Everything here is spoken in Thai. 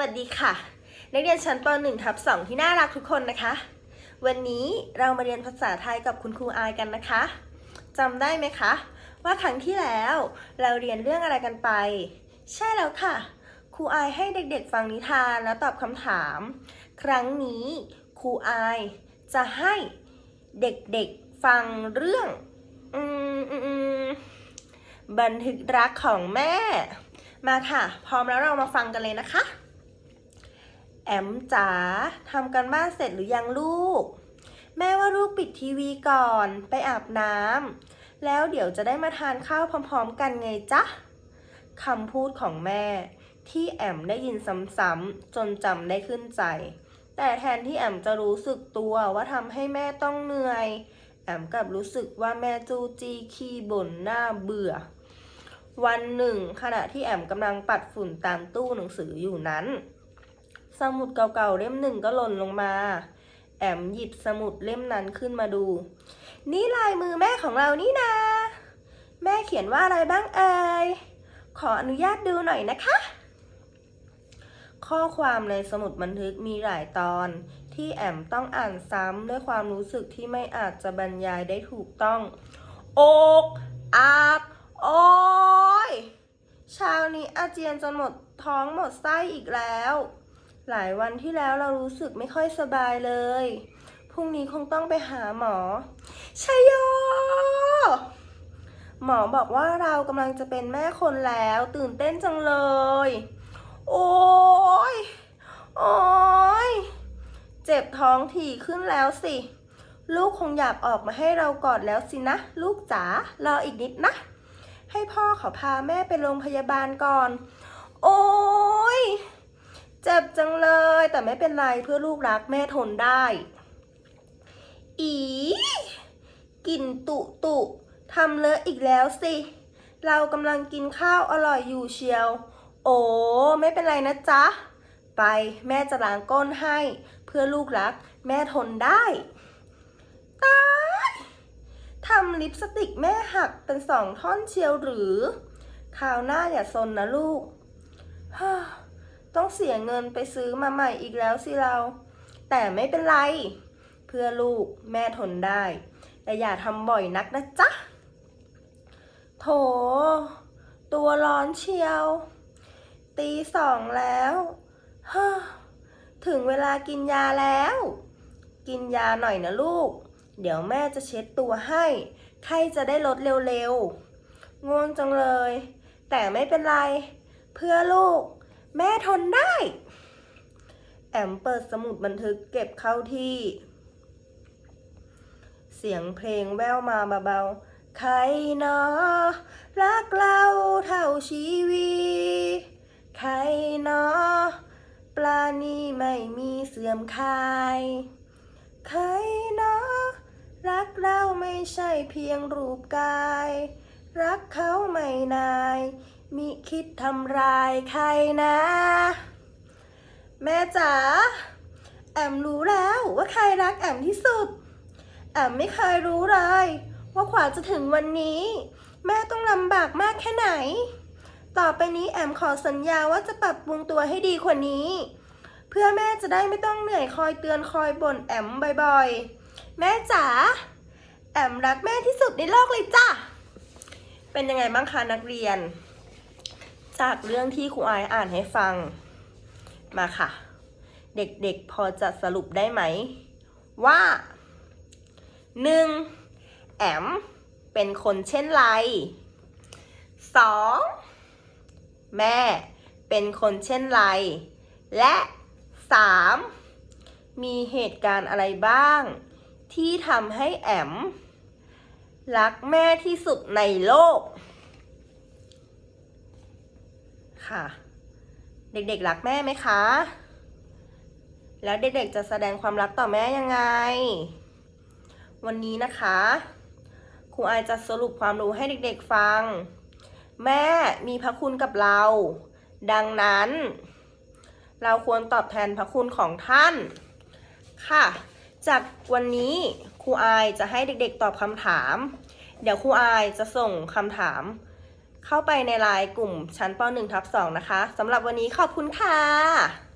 สวัสดีค่ะ นักเรียนชั้นป .1 ทับ2ที่น่ารักทุกคนนะคะ วันนี้เรามาเรียนภาษาไทยกับคุณครูอายกันนะคะจำได้ไหมคะ ว่าครั้งที่แล้วเราเรียนเรื่องอะไรกันไป ใช่แล้วค่ะ ครูอายให้เด็กๆฟังนิทานแล้วตอบคำถาม ครั้งนี้ครูอายจะให้เด็กๆฟังเรื่องออืมอืมบันทึกรักของแม่ มาค่ะ พร้อมแล้วเรามาฟังกันเลยนะคะ แอมจ๋าทำกันบ้านเสร็จหรือยังลูก แม่ว่าลูกปิดทีวีก่อนไปอาบน้ำแล้วเดี๋ยวจะได้มาทานข้าวพร้อมๆ กันไงจ๊ะคำพูดของแม่ ที่แอมได้ยินซ้ำๆจนจำได้ขึ้นใจ แต่แทนที่แอมจะรู้สึกตัวว่าทำให้แม่ต้องเหนื่อย แอมกลับรู้สึกว่าแม่จูจี้ขี้บ่นหน้าเบื่อ วันหนึ่ง ขณะที่แอมกำลังปัดฝุ่นตามตู้หนังสืออยู่นั้น สมุดเก่าๆเล่มหนึ่งก็หล่นลงมา แอมหยิบสมุดเล่มนั้นขึ้นมาดู นี่ลายมือแม่ของเรานี่นาแม่เขียนว่าอะไรบ้างเอ่ย ขออนุญาตดูหน่อยนะคะ ข้อความในสมุดบันทึกมีหลายตอน ที่แอมต้องอ่านซ้ำด้วยความรู้สึกที่ไม่อาจจะบรรยายได้ถูกต้องอกอักโอ้ยเช้านี้อาเจียนจนหมดท้องหมดไส้อีกแล้ว หลายวันที่แล้วเรารู้สึกไม่ค่อยสบายเลย พรุ่งนี้คงต้องไปหาหมอชัยโย หมอบอกว่าเรากำลังจะเป็นแม่คนแล้ว ตื่นเต้นจังเลย โอ้ยโอ้ยเจ็บท้องถี่ขึ้นแล้วสิ ลูกคงอยากออกมาให้เรากอดแล้วสินะ ลูกจ๋ารออีกนิดนะ ให้พ่อเขาพาแม่ไปโรงพยาบาลก่อน โอ้ย เจ็บจังเลยแต่ไม่เป็นไรเพื่อลูกรักแม่ทนได้ อีกลิ่นตุตุทำเลอะอีกแล้วสิ เรากำลังกินข้าวอร่อยอยู่เชียว โอ้ไม่เป็นไรนะจ๊ะ ไปแม่จะล้างก้นให้ เพื่อลูกรักแม่ทนได้ตายทำลิปสติกแม่หักเป็นสองท่อนเชียวหรือ คราวหน้าอย่าซนนะลูกฮ่า ต้องเสียเงินไปซื้อมาใหม่อีกแล้วสิเรา แต่ไม่เป็นไร เพื่อลูกแม่ทนได้ แต่อย่าทำบ่อยนักนะจ๊ะ โถ ตัวร้อนเชียว ตีสองแล้วฮถึงเวลากินยาแล้ว กินยาหน่อยนะลูก เดี๋ยวแม่จะเช็ดตัวให้ ไข้จะได้ลดเร็วๆ ง่วงจังเลย แต่ไม่เป็นไร เพื่อลูก แม่ทนได้ แอมเปิดสมุดบันทึกเก็บเข้าที่ เสียงเพลงแว่วมาเบาๆ ใครเนาะรักเราเท่าชีวีใครเนาะปลานี้ไม่มีเสื่อมคายใครเนาะรักเราไม่ใช่เพียงรูปกาย รักเขาไม่นาย มิคิดทำร้ายใครนะ แม่จ๋าแอมรู้แล้วว่าใครรักแอมที่สุด แอมไม่เคยรู้เลย ว่ากว่าจะถึงวันนี้ แม่ต้องลำบากมากแค่ไหน ต่อไปนี้แอมขอสัญญาว่าจะปรับปรุงตัวให้ดีกว่านี้ เพื่อแม่จะได้ไม่ต้องเหนื่อยคอยเตือนคอยบ่นแอมบ่อยๆ แม่จ๋าแอมรักแม่ที่สุดในโลกเลยจ้ะเป็นยังไงบ้างคะนักเรียน จากเรื่องที่ครูอายอ่านให้ฟังมาค่ะ เด็กๆพอจะสรุปได้ไหม ว่าหนึ่งแอมเป็นคนเช่นไรสองแม่เป็นคนเช่นไร และสามมีเหตุการณ์อะไรบ้าง ที่ทำให้แอม รักแม่ที่สุดในโลก ค่ะ เด็กๆรักแม่ไหมคะ แล้วเด็กๆจะแสดงความรักต่อแม่ยังไง วันนี้นะคะครูอายจะสรุปความรู้ให้เด็กๆฟัง แม่มีพระคุณกับเรา ดังนั้น เราควรตอบแทนพระคุณของท่าน ค่ะ จากวันนี้ครูอายจะให้เด็กๆตอบคำถาม เดี๋ยวครูอายจะส่งคำถาม เข้าไปในไลน์กลุ่มชั้นป .1 ทับ2นะคะสำหรับวันนี้ขอบคุณค่ะ